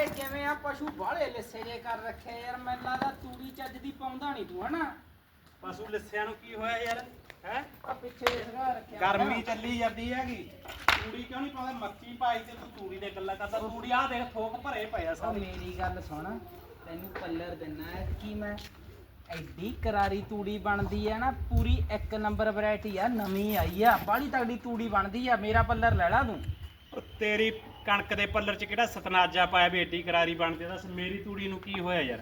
ਓਏ ਕਿਵੇਂ ਆ? ਪਸ਼ੂ ਬਾਹਲੇ ਲਿੱਸੇ ਜੇ ਕਰ ਰੱਖੇ ਯਾਰ ਮੈਨੂੰ ਲੱਗਦਾ ਤੂੜੀ ਚੱਜ ਦੀ ਪਾਉਂਦਾ ਨਹੀਂ ਤੂੰ ਹਨਾ? ਪਸ਼ੂ ਲਿੱਸਿਆਂ ਨੂੰ ਕੀ ਹੋਇਆ ਯਾਰ? ਹੈ? ਆ ਪਿੱਛੇ ਸਗਾ ਰੱਖਿਆ। ਗਰਮੀ ਚੱਲੀ ਜਾਂਦੀ ਹੈਗੀ। ਤੂੜੀ ਕਿਉਂ ਨਹੀਂ ਪਾਉਂਦਾ? ਮੱਕੀ ਪਾਈ ਤੇ ਤੂੰ ਤੂੜੀ ਦੇ ਗੱਲਾਂ ਕਰਦਾ। ਤੂੜੀ ਆ ਦੇਖ ਥੋਕ ਭਰੇ ਪਏ ਆ ਸਾਰੇ। ਮੇਰੀ ਗੱਲ ਸੁਣ ਤੈਨੂੰ ਪੱਲਰ ਦਿੰਨਾ ਹੈ ਕੀ ਮੈਂ ਐਡੀ ਕਰਾਰੀ ਤੂੜੀ ਬਣਦੀ ਆ ਨਾ ਪੂਰੀ ਇੱਕ ਨੰਬਰ ਵੈਰਾਈਟੀ ਆ ਨਵੀਂ ਆਈ ਆ। ਬਾਹਲੀ ਤਗੜੀ ਤੂੜੀ ਬਣਦੀ ਆ ਮੇਰਾ ਪੱਲਰ ਲੈ ਲਾ ਤੂੰ। ਉਹ ਤੇਰੀ ਕਣਕ ਦੇ ਪੱਲਰ 'ਚ ਕਿਹੜਾ ਸਤਨਾਜਾ ਪਾਇਆ ਬੇਟੀ ਕਰਾਰੀ ਬਣਦੀ ਦੱਸ ਮੇਰੀ ਤੂੜੀ ਨੂੰ ਕੀ ਹੋਇਆ ਯਾਰ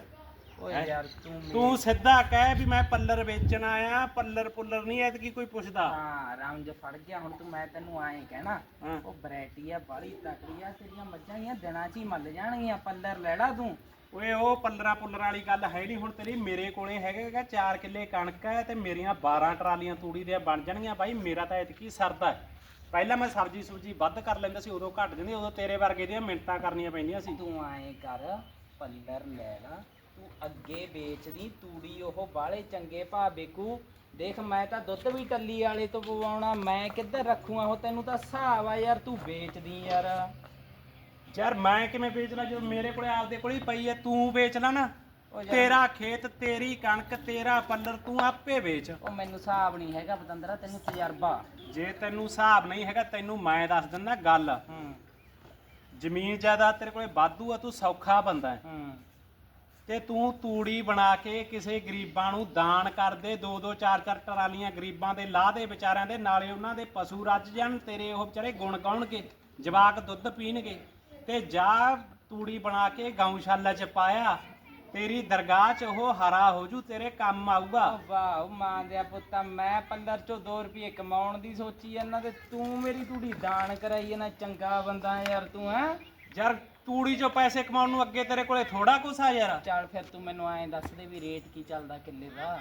ਓਏ? ਯਾਰ ਤੂੰ ਤੂੰ ਸਿੱਧਾ ਕਹਿ ਵੀ ਮੈਂ ਪੱਲਰ ਵੇਚਣ ਆਇਆ ਪੱਲਰ ਪੁੱਲਰ ਨਹੀਂ ਐਤਕੀ ਕੋਈ ਪੁੱਛਦਾ ਹਾਂ ਰੰਜ ਫੜ ਗਿਆ ਹੁਣ ਤੂੰ ਮੈਂ ਤੈਨੂੰ ਆਏ ਕਹਿਣਾ ਹਾਂ। ਉਹ ਵੈਰਾਈਟੀ ਆ ਬਾਹਲੀ ਤਕੜੀ ਆ ਤੇਰੀਆਂ ਮੱਝਾਂ ਹੀ ਦਿਨਾਂ 'ਚ ਹੀ ਮੱਲ ਜਾਣਗੀਆਂ ਪੱਲਰ ਲੈ ਲਾ ਤੂੰ ਓਏ ਉਹ ਪੱਲਰਾਂ ਪੁੱਲਰਾਂ ਵਾਲੀ ਗੱਲ ਹੈ ਨਹੀਂ ਹੁਣ ਤੇਰੀ ਮੇਰੇ ਕੋਲੇ ਹੈਗਾ 4 ਕਿੱਲੇ ਕਣਕ ਹੈ ਤੇ ਮੇਰੀਆਂ 12 ਟਰਾਲੀਆਂ ਤੂੜੀ ਦੀਆਂ ਬਣ ਜਾਣਗੀਆਂ ਬਾਈ ਮੇਰਾ ਤਾਂ ਐਤਕੀ ਸਰਦਾ ਹੈ। ਪਹਿਲਾਂ ਮੈਂ ਸਬਜ਼ੀ ਸੁਬਜੀ ਵੱਧ ਕਰ ਲੈਂਦਾ ਸੀ ਉਦੋਂ ਘਟ ਜਾਂਦੀ ਉਦੋਂ ਤੇਰੇ ਵਰਗੇ ਦੀਆਂ ਮਿੰਟਾਂ ਕਰਨੀਆਂ ਪੈਂਦੀਆਂ ਸੀ। ਤੂੰ ਆਏ ਕਰ ਪੱਲਰ ਲੈ ਲਾ ਤੂੰ ਅੱਗੇ ਵੇਚਦੀ ਤੂੜੀ ਉਹ ਬਾਹਲੇ ਚੰਗੇ ਭਾਅ ਵੇਕੂ ਦੇਖ ਮੈਂ ਤਾਂ ਦੁੱਧ ਵੀ ਟੱਲੀ ਵਾਲੇ ਤੋਂ ਪਵਾਉਣਾ ਮੈਂ ਕਿੱਧਰ ਰੱਖੂਆਂ ਉਹ ਤੈਨੂੰ ਤਾਂ ਹਿਸਾਬ ਆ ਯਾਰ ਤੂੰ ਵੇਚਦੀ ਯਾਰ। ਯਾਰ ਮੈਂ ਕਿਵੇਂ ਵੇਚਣਾ ਜਦੋਂ ਮੇਰੇ ਕੋਲੇ ਆਪਦੇ ਕੋਲੇ ਹੀ ਪਈ ਹੈ ਤੂੰ ਵੇਚ ਲੈ ਨਾ। ਤੇਰਾ ਖੇਤ ਤੇਰੀ ਕਣਕ ਤੇਰਾ ਪੱਲਰ ਤੂੰ ਆਪੇ ਵੇਚ। ਉਹ ਮੈਨੂੰ ਹਿਸਾਬ ਨਹੀਂ ਹੈਗਾ ਪਤੰਦਰਾ ਤੈਨੂੰ ਤਜਰਬਾ। ਜੇ ਤੈਨੂੰ ਹਿਸਾਬ ਨਹੀਂ ਹੈਗਾ ਤੈਨੂੰ ਮੈਂ ਦੱਸ ਦਿੰਦਾ ਗੱਲ। ਹੂੰ। ਜ਼ਮੀਨ ਜਾਇਦਾਦ ਤੇਰੇ ਕੋਲੇ ਵਾਧੂ ਆ ਤੂੰ ਸੌਖਾ ਬੰਦਾ ਹੈ। ਹੂੰ। ਤੇ ਤੂੰ ਤੂੜੀ ਬਣਾ ਕੇ ਕਿਸੇ ਗਰੀਬਾਂ ਨੂੰ ਦਾਨ ਕਰ ਦੇ ਦੋ ਦੋ ਚਾਰ ਚਾਰ ਟਰਾਲੀਆਂ ਗਰੀਬਾਂ ਦੇ ਲਾਹ ਦੇ ਵਿਚਾਰਿਆਂ ਦੇ ਨਾਲੇ ਉਹਨਾਂ ਦੇ ਪਸ਼ੂ ਰੱਜ ਜਾਣ ਤੇਰੇ ਉਹ ਵਿਚਾਰੇ ਗੁਣ ਗਾਉਣਗੇ ਜਵਾਕ ਦੁੱਧ ਪੀਣਗੇ। ਤੇ ਜਾ ਤੂੜੀ ਬਣਾ ਕੇ ਗਊਸ਼ਾਲਾ 'ਚ ਪਾਇਆ ਤੇਰੀ ਦਰਗਾਹ 'ਚ ਉਹ ਹਰਾ ਹੋ ਜੂ ਤੇਰੇ ਕੰਮ ਆਊਗਾ। ਉਹ ਵਾਹ ਮਾਂ ਦੇ ਪੁੱਤਾ ਮੈਂ ਪੱਲਰ ਚੋਂ 2 ਰੁਪਏ ਕਮਾਉਣ ਦੀ ਸੋਚੀ ਜਾਂਦਾ ਤੇ ਤੂੰ ਮੇਰੀ ਤੂੜੀ ਦਾਨ ਕਰਾਈ ਨਾ ਚੰਗਾ ਬੰਦਾ ਯਾਰ ਤੂੰ ਹੈ? ਯਾਰ ਤੂੜੀ 'ਚੋਂ ਪੈਸੇ ਕਮਾਉਣ ਨੂੰ ਅੱਗੇ ਤੇਰੇ ਕੋਲੇ ਥੋੜਾ ਕੁਛ ਆ ਯਾਰ। ਚੱਲ ਫਿਰ ਤੂੰ ਮੈਨੂੰ ਐਂ ਦੱਸ ਦੇ ਵੀ ਰੇਟ ਕੀ ਚੱਲਦਾ ਕਿੱਲੇ ਦਾ।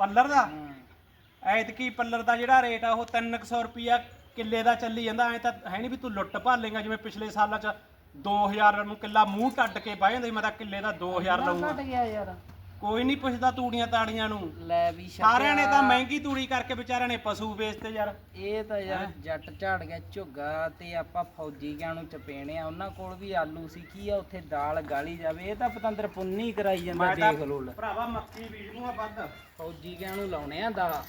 ਪੱਲਰ ਦਾ? ਹੂੰ। ਐਤਕੀ ਪੱਲਰ ਦਾ ਜਿਹੜਾ ਰੇਟ ਆ ਉਹ 300 ਰੁਪਿਆ ਕਿੱਲੇ ਦਾ ਚੱਲੀ ਜਾਂਦਾ ਐ ਤਾਂ ਹੈ ਨਹੀਂ ਵੀ ਤੂੰ ਲੁੱਟ ਭਾਲੇਗਾ ਜਿਵੇਂ ਪਿਛਲੇ ਸਾਲਾਂ 'ਚ 2000 ਨੂੰ ਕਿੱਲਾ ਮੂੰਹ ਟੱਡ ਕੇ ਬਹਿ ਜਾਂਦਾ ਸੀ, ਮੈਂ ਤਾਂ ਕਿੱਲੇ ਦਾ 2000 ਘਟ ਲਊਂਗਾ। ਗਿਆ ਯਾਰ। ਕੋਈ ਨਹੀਂ ਪੁੱਛਦਾ ਤੂੜੀਆਂ ਤਾੜੀਆਂ ਨੂੰ। ਲੈ ਵੀ ਸਾਰਿਆਂ ਨੇ ਤਾਂ। ਮਹਿੰਗੀ ਤੂੜੀ ਕਰਕੇ ਵਿਚਾਰਿਆਂ ਨੇ ਪਸ਼ੂ ਵੇਚਤੇ ਯਾਰ। ਇਹ ਤਾਂ ਯਾਰ ਜੱਟ ਝਾੜ ਗਿਆ ਝੁੱਗਾ ਤੇ ਆਪਾਂ ਫੌਜੀ ਕਿਆਂ ਨੂੰ ਚਪੇਣੇ ਆ ਉਹਨਾਂ ਕੋਲ ਵੀ ਆਲੂ ਸੀ ਕੀ ਆ ਉੱਥੇ ਦਾਲ ਗਾਲੀ ਜਾਵੇ ਇਹ ਤਾਂ ਪਤੰਦਰ ਪੁੰਨੀ ਕਰਾਈ ਜਾਂਦਾ ਮੈਂ ਤਾਂ ਦੇਖ ਲੋ ਲੈ। ਭਰਾਵਾ ਮੱਕੀ ਬੀਜ ਲੂੰਗਾ ਵੱਧ। ਫੌਜੀ ਕਿਆਂ ਨੂੰ ਲਾਉਣੇ ਆ ਦਾ